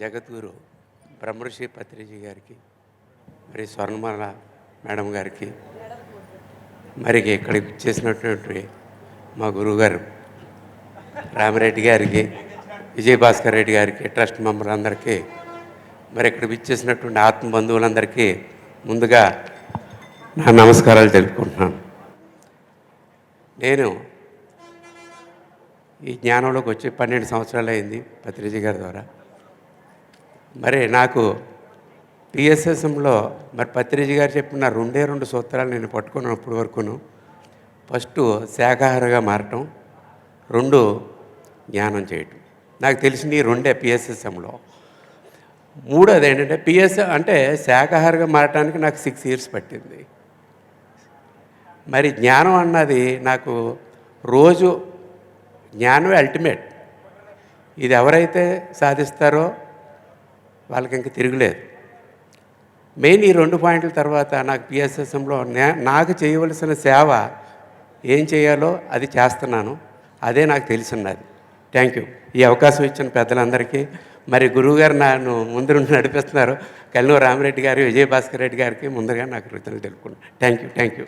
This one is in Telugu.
జగద్గురు బ్రహ్మర్షి పత్రిజీ గారికి మరి స్వర్ణమాల మేడం గారికి మరి ఇక్కడికి చేసినటువంటి మా గురువుగారు రామిరెడ్డి గారికి విజయభాస్కర్ రెడ్డి గారికి ట్రస్ట్ మెంబర్లందరికీ మరి ఇక్కడ విచ్చేసినటువంటి ఆత్మ బంధువులందరికీ ముందుగా నా నమస్కారాలు తెలుపుకుంటున్నాను. నేను ఈ జ్ఞానంలోకి వచ్చి పన్నెండు సంవత్సరాలు అయింది పత్రిజీ గారి ద్వారా. మరి నాకు పిఎస్ఎస్ఎంలో మరి పత్రిజీ గారు చెప్పిన రెండే రెండు సూత్రాలు నేను పట్టుకున్నాను అప్పటి వరకును. ఫస్ట్ శాఖాహారగా మారటం రెండు జ్ఞానం చేయటం. నాకు తెలిసింది ఈ రెండే పిఎస్ఎస్ఎంలో. మూడోది ఏంటంటే పిఎస్ అంటే శాఖాహారగా మారటానికి నాకు సిక్స్ ఇయర్స్ పట్టింది. మరి జ్ఞానం అన్నది నాకు రోజు జ్ఞానమే అల్టిమేట్. ఇది ఎవరైతే సాధిస్తారో వాళ్ళకి ఇంక తిరుగులేదు. మెయిన్ ఈ రెండు పాయింట్ల తర్వాత నాకు పిఎస్ఎస్ఎంలో నాకు చేయవలసిన సేవ ఏం చేయాలో అది చేస్తున్నాను. అదే నాకు తెలిసిన్నది. Thank you. ఈ అవకాశం ఇచ్చిన పెద్దలందరికీ మరి గురువుగారు నన్ను ముందు నుండి నడిపిస్తున్నారు. కల్నూరు రామిరెడ్డి గారు విజయభాస్కర్ రెడ్డి గారికి ముందుగా నాకు కృతజ్ఞతలు తెలుపుకున్నాను థ్యాంక్ యూ థ్యాంక్ యూ.